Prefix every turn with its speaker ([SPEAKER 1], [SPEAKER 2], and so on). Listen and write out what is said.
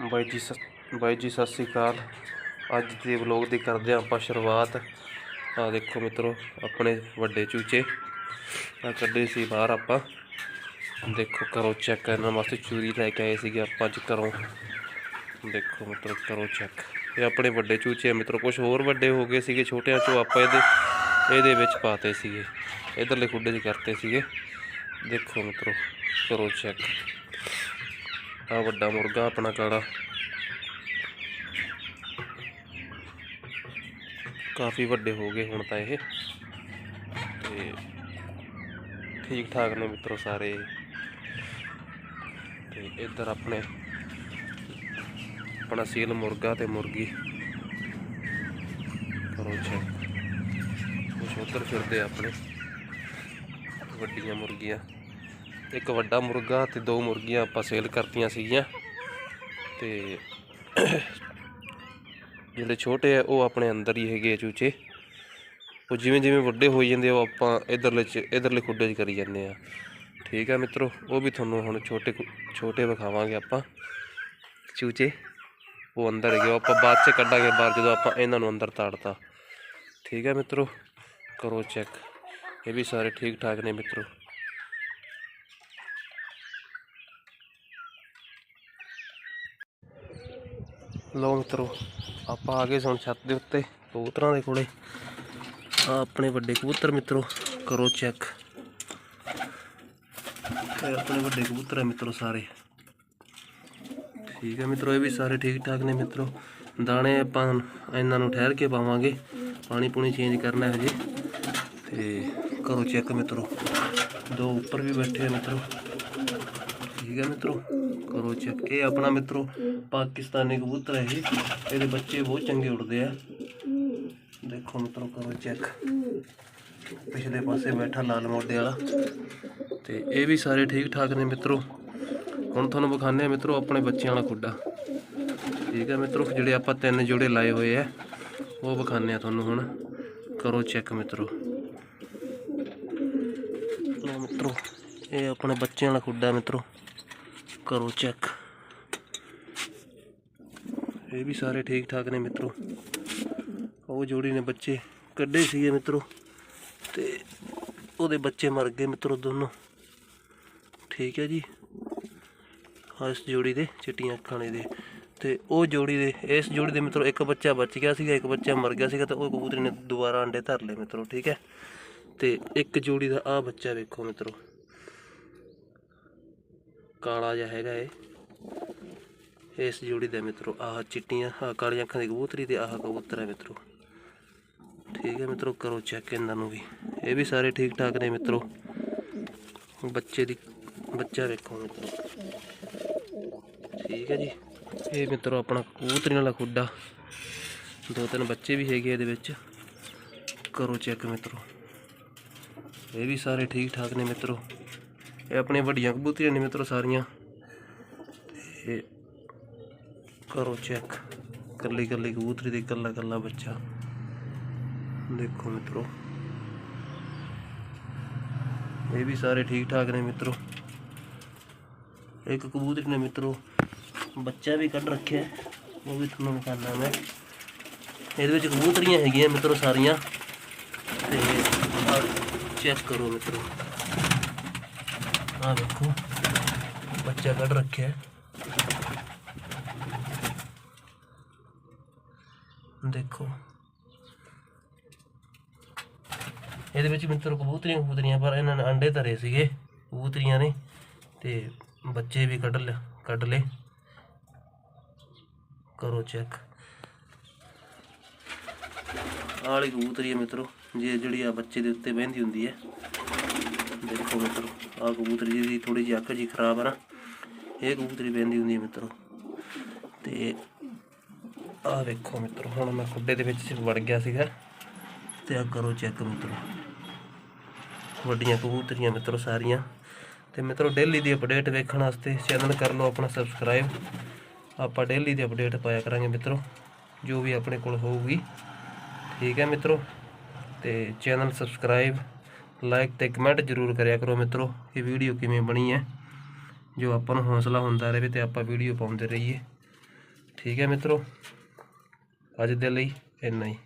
[SPEAKER 1] ਬਾਈ ਜੀ ਸ- ਬਾਈ ਜੀ, ਸਤਿ ਸ੍ਰੀ ਅਕਾਲ। ਅੱਜ ਦੇ ਵਲੋਗ ਦੀ ਕਰਦੇ ਹਾਂ ਆਪਾਂ ਸ਼ੁਰੂਆਤ। ਆ ਦੇਖੋ ਮਿੱਤਰੋ, ਆਪਣੇ ਵੱਡੇ ਚੂਚੇ। ਆ ਕੱਢੇ ਸੀ ਬਾਹਰ ਆਪਾਂ। ਦੇਖੋ ਕਰੋ ਚੈੱਕ ਕਰਨ ਵਾਸਤੇ ਚੂਰੀ ਲੈ ਕੇ ਆਏ ਸੀਗੇ ਆਪਾਂ ਅੱਜ ਘਰੋਂ। ਦੇਖੋ ਮਿੱਤਰੋ ਕਰੋ ਚੈੱਕ ਇਹ ਆਪਣੇ ਵੱਡੇ ਚੂਚੇ ਆ ਮਿੱਤਰੋ ਕੁਝ ਹੋਰ ਵੱਡੇ ਹੋ ਗਏ ਸੀਗੇ, ਛੋਟਿਆਂ ਚੋਂ ਆਪਾਂ ਇਹਦੇ ਇਹਦੇ ਵਿੱਚ ਪਾਤੇ ਸੀਗੇ। ਇਧਰਲੇ ਖੁੱਡੇ 'ਚ ਕਰਤੇ ਸੀਗੇ। ਦੇਖੋ ਮਿੱਤਰੋ ਕਰੋ ਚੈੱਕ ਆ ਵੱਡਾ ਮੁਰਗਾ ਆਪਣਾ ਕਾਲਾ। ਕਾਫੀ ਵੱਡੇ ਹੋ ਗਏ ਹੁਣ ਤਾਂ ਇਹ। ਤੇ ਠੀਕ ਠਾਕ ਨੇ ਮਿੱਤਰੋ ਸਾਰੇ। ਤੇ ਇੱਧਰ ਆਪਣੇ ਆਪਣਾ ਸੀਲ ਮੁਰਗਾ ਤੇ ਮੁਰਗੀ। ਕਰੋ ਚੈੱਕ ਕੁਛ ਉੱਧਰ ਫਿਰਦੇ ਆਪਣੇ। ਵੱਡੀਆਂ ਮੁਰਗੀਆਂ। ਇੱਕ ਵੱਡਾ ਮੁਰਗਾ ਤੇ ਦੋ ਮੁਰਗੀਆਂ ਆਪਾਂ ਸੇਲ ਕਰਤੀਆਂ ਸੀਗੀਆਂ। ਤੇ ਜਿਹੜੇ ਛੋਟੇ ਆ, ਉਹ ਆਪਣੇ ਅੰਦਰ ਹੀ ਹੈਗੇ ਆ ਚੂਚੇ। ਉਹ ਜਿਵੇਂ ਜਿਵੇਂ ਵੱਡੇ ਹੋਈ ਜਾਂਦੇ ਆ, ਉਹ ਆਪਾਂ ਇਧਰਲੇ ਚ, ਇਧਰਲੇ ਖੁੱਡੇ 'ਚ ਕਰੀ ਜਾਂਦੇ ਆ। ਠੀਕ ਆ ਮਿੱਤਰੋ, ਉਹ ਵੀ ਤੁਹਾਨੂੰ ਹੁਣ ਛੋਟੇ ਛੋਟੇ ਵਿਖਾਵਾਂਗੇ ਆਪਾਂ। ਚੂਚੇ, ਉਹ ਅੰਦਰ ਹੈਗੇ ਉਹ ਆਪਾਂ ਬਾਅਦ ਚ ਕੱਢਾਂਗੇ ਬਾਹਰ, ਜਦੋਂ ਆਪਾਂ ਇਹਨਾਂ ਨੂੰ ਅੰਦਰ ਤਾੜਤਾ। ਠੀਕ ਆ ਮਿੱਤਰੋ, ਕਰੋ ਚੈੱਕ। ਇਹ ਵੀ ਸਾਰੇ ਠੀਕ ਠਾਕ ਨੇ ਮਿੱਤਰੋ। ਲੋ ਮਿੱਤਰੋ ਆਪਾਂ ਆ ਗਏ ਹੁਣ ਛੱਤ ਦੇ ਉੱਤੇ, ਕਬੂਤਰਾਂ ਦੇ ਕੋਲੇ। ਆ ਆਪਣੇ ਵੱਡੇ ਕਬੂਤਰ ਮਿੱਤਰੋ, ਕਰੋ ਚੈੱਕ ਇਹ ਆਪਣੇ ਵੱਡੇ ਕਬੂਤਰ ਹੈ ਮਿੱਤਰੋ ਸਾਰੇ। ਠੀਕ ਹੈ ਮਿੱਤਰੋ, ਇਹ ਵੀ ਸਾਰੇ ਠੀਕ ਠਾਕ ਨੇ ਮਿੱਤਰੋ। ਦਾਣੇ ਆਪਾਂ ਇਹਨਾਂ ਨੂੰ ਠਹਿਰ ਕੇ ਪਾਵਾਂਗੇ। ਪਾਣੀ ਪੂਣੀ ਚੇਂਜ ਕਰਨਾ ਹੈ ਹਜੇ। ਤੇ ਕਰੋ ਚੈੱਕ ਮਿੱਤਰੋ। ਦੋ ਉੱਪਰ ਵੀ ਬੈਠੇ ਆ ਮਿੱਤਰੋ। ਠੀਕ ਹੈ ਮਿੱਤਰੋ। ਕਰੋ ਚੈੱਕ ਇਹ ਆਪਣਾ ਮਿੱਤਰੋ ਪਾਕਿਸਤਾਨੀ ਕਬੂਤਰ ਹੈ ਇਹ। ਇਹਦੇ ਬੱਚੇ ਬਹੁਤ ਚੰਗੇ ਉੱਡਦੇ ਆ। ਦੇਖੋ ਮਿੱਤਰੋ ਕਰੋ ਚੈੱਕ। ਪਿਛਲੇ ਪਾਸੇ ਬੈਠਾ ਲਾਲ ਮੋਢੇ ਵਾਲਾ। ਤੇ ਇਹ ਵੀ ਸਾਰੇ ਠੀਕ ਠਾਕ ਨੇ ਮਿੱਤਰੋ। ਹੁਣ ਤੁਹਾਨੂੰ ਵਿਖਾਉਂਦੇ ਆ ਮਿੱਤਰੋ ਆਪਣੇ ਬੱਚਿਆਂ ਵਾਲਾ ਖੁੱਡਾ। ਠੀਕ ਹੈ ਮਿੱਤਰੋ, ਜਿਹੜੇ ਆਪਾਂ ਤਿੰਨ ਜੋੜੇ ਲਾਏ ਹੋਏ ਆ, ਉਹ ਵਿਖਾਉਂਦੇ ਆ ਤੁਹਾਨੂੰ ਹੁਣ। ਕਰੋ ਚੈੱਕ ਮਿੱਤਰੋ। ਲਓ ਮਿੱਤਰੋ, ਇਹ ਆਪਣੇ ਬੱਚਿਆਂ ਵਾਲਾ ਖੁੱਡਾ ਮਿੱਤਰੋ। ਕਰੋ ਚੈੱਕ ਇਹ ਵੀ ਸਾਰੇ ਠੀਕ ਠਾਕ ਨੇ ਮਿੱਤਰੋ। ਉਹ ਜੋੜੀ ਨੇ ਬੱਚੇ ਕੱਢੇ ਸੀਗੇ ਮਿੱਤਰੋ ਤੇ ਉਹਦੇ ਬੱਚੇ ਮਰ ਗਏ ਮਿੱਤਰੋ ਦੋਨੋਂ। ਠੀਕ ਹੈ ਜੀ। ਇਸ ਜੋੜੀ ਦੇ ਚਿੱਟੀਆਂ ਅੱਖਾਂ ਦੇ। ਤੇ ਉਹ ਜੋੜੀ ਦੇ, ਇਸ ਜੋੜੀ ਦੇ ਮਿੱਤਰੋ ਇੱਕ ਬੱਚਾ ਬਚ ਗਿਆ ਸੀਗਾ, ਇੱਕ ਬੱਚਾ ਮਰ ਗਿਆ ਸੀਗਾ ਤੇ ਉਹ ਕਬੂਤਰੀ ਨੇ ਦੁਬਾਰਾ ਅੰਡੇ ਧਰ ਲਏ ਮਿੱਤਰੋ, ਠੀਕ ਹੈ। ਤੇ ਇੱਕ ਜੋੜੀ ਦਾ ਆ ਬੱਚਾ ਵੇਖੋ ਮਿੱਤਰੋ। ਕਾਲਾ ਜਿਹਾ ਹੈਗਾ ਇਹ। ਇਸ ਜੋੜੀ ਦਾ ਮਿੱਤਰੋ, ਆਹ ਚਿੱਟੀਆਂ, ਆਹ ਕਾਲੀਆਂ ਅੱਖਾਂ ਦੀ ਕਬੂਤਰੀ ਤੇ ਆਹ ਕਬੂਤਰ ਹੈ ਮਿੱਤਰੋ। ਠੀਕ ਹੈ ਮਿੱਤਰੋ, ਕਰੋ ਚੈੱਕ ਇਹਨਾਂ ਨੂੰ ਵੀ। ਇਹ ਵੀ ਸਾਰੇ ਠੀਕ ਠਾਕ ਨੇ ਮਿੱਤਰੋ। ਬੱਚੇ ਦੀ, ਬੱਚਾ ਵੇਖੋ ਮਿੱਤਰੋ। ਠੀਕ ਹੈ ਜੀ। ਇਹ ਮਿੱਤਰੋ ਆਪਣਾ ਕਬੂਤਰੀਆਂ ਵਾਲਾ ਖੁੱਡਾ। ਦੋ ਤਿੰਨ ਬੱਚੇ ਵੀ ਹੈਗੇ ਇਹਦੇ ਵਿੱਚ। ਕਰੋ ਚੈੱਕ ਮਿੱਤਰੋ। ਇਹ ਵੀ ਸਾਰੇ ਠੀਕ ਠਾਕ ਨੇ ਮਿੱਤਰੋ। ਇਹ ਆਪਣੀਆਂ ਵੱਡੀਆਂ ਕਬੂਤਰੀਆਂ ਨੇ ਮਿੱਤਰੋ ਸਾਰੀਆਂ। ਤੇ ਕਰੋ ਚੈੱਕ। ਕੱਲੀ ਕੱਲੀ ਕਬੂਤਰੀ ਦੇ ਕੱਲਾ ਕੱਲਾ ਬੱਚਾ। ਦੇਖੋ ਮਿੱਤਰੋ। ਇਹ ਵੀ ਸਾਰੇ ਠੀਕ ਠਾਕ ਨੇ ਮਿੱਤਰੋ। ਇੱਕ ਕਬੂਤਰੀ ਨੇ ਮਿੱਤਰੋ ਬੱਚਾ ਵੀ ਕੱਢ ਰੱਖਿਆ। ਉਹ ਵੀ ਤੁਹਾਨੂੰ ਦਿਖਾਉਂਦਾ ਮੈਂ। ਇਹਦੇ ਵਿੱਚ ਕਬੂਤਰੀਆਂ ਹੈਗੀਆਂ ਮਿੱਤਰੋ ਸਾਰੀਆਂ। ਤੇ ਚੈੱਕ ਕਰੋ ਮਿੱਤਰੋ। ਆਹ ਦੇਖੋ, ਬੱਚਾ ਕੱਢ ਰੱਖਿਆ ਦੇਖੋ। ਇਹਦੇ ਵਿੱਚ ਮਿੱਤਰ ਕਬੂਤਰੀਆਂ ਕਬੂਤਰੀਆਂ, ਪਰ ਇਹਨਾਂ ਨੇ ਅੰਡੇ ਧਰੇ ਸੀਗੇ, ਕਬੂਤਰੀਆਂ ਨੇ, ਤੇ ਬੱਚੇ ਵੀ ਕੱਢ ਲਿਆ, ਕੱਢ ਲਏ। ਕਰੋ ਚੈੱਕ। ਆਹ ਕਬੂਤਰੀ ਹੈ ਮਿੱਤਰੋ, ਜੇ ਜਿਹੜੀ ਆ ਬੱਚੇ ਦੇ ਉੱਤੇ ਬਹਿੰਦੀ ਹੁੰਦੀ ਹੈ। ਦੇਖੋ ਮਿੱਤਰੋ ਆਹ ਕਬੂਤਰੀ ਦੀ ਥੋੜੀ ਜਿਹੀ ਅੱਖ ਜੀ ਖਰਾਬ ਆ ਨਾ, ਇਹ ਕਬੂਤਰੀ ਪੈਂਦੀ ਹੁੰਦੀ ਹੈ ਮਿੱਤਰੋ। ਤੇ ਆਹ ਵੇਖੋ ਮਿੱਤਰੋ, ਹੁਣ ਮੈਂ ਖੁੱਡੇ ਦੇ ਵਿੱਚ ਵੜ ਗਿਆ ਸੀਗਾ, ਤੇ ਆ ਕਰੋ ਚੈੱਕ ਮਿੱਤਰੋ। ਵੱਡੀਆਂ ਕਬੂਤਰੀਆਂ ਮਿੱਤਰੋ ਸਾਰੀਆਂ। ਤੇ ਮਿੱਤਰੋ ਡੇਲੀ ਦੀ ਅਪਡੇਟ ਵੇਖਣ ਵਾਸਤੇ ਚੈਨਲ ਕਰ ਲਓ ਆਪਣਾ ਸਬਸਕ੍ਰਾਈਬ ਆਪਾਂ ਡੇਲੀ ਦੀ ਅਪਡੇਟ ਪਾਇਆ ਕਰਾਂਗੇ ਮਿੱਤਰੋ, ਜੋ ਵੀ ਆਪਣੇ ਕੋਲ ਹੋਊਗੀ। ਠੀਕ ਹੈ ਮਿੱਤਰੋ, ਤੇ ਚੈਨਲ ਸਬਸਕ੍ਰਾਈਬ ਲਾਈਕ ਤੇ ਕਮੈਂਟ ਜ਼ਰੂਰ ਕਰਿਆ ਕਰੋ ਮਿੱਤਰੋ, ਇਹ ਵੀਡੀਓ ਕਿਵੇਂ ਬਣੀ ਹੈ, ਜੋ ਆਪਾਂ ਨੂੰ ਹੌਸਲਾ ਹੁੰਦਾ ਰਹੇ ਤੇ ਆਪਾਂ ਵੀਡੀਓ ਪਾਉਂਦੇ ਰਹੀਏ। ਠੀਕ ਹੈ ਮਿੱਤਰੋ, ਅੱਜ ਦੇ ਲਈ ਇੰਨਾ ਹੀ।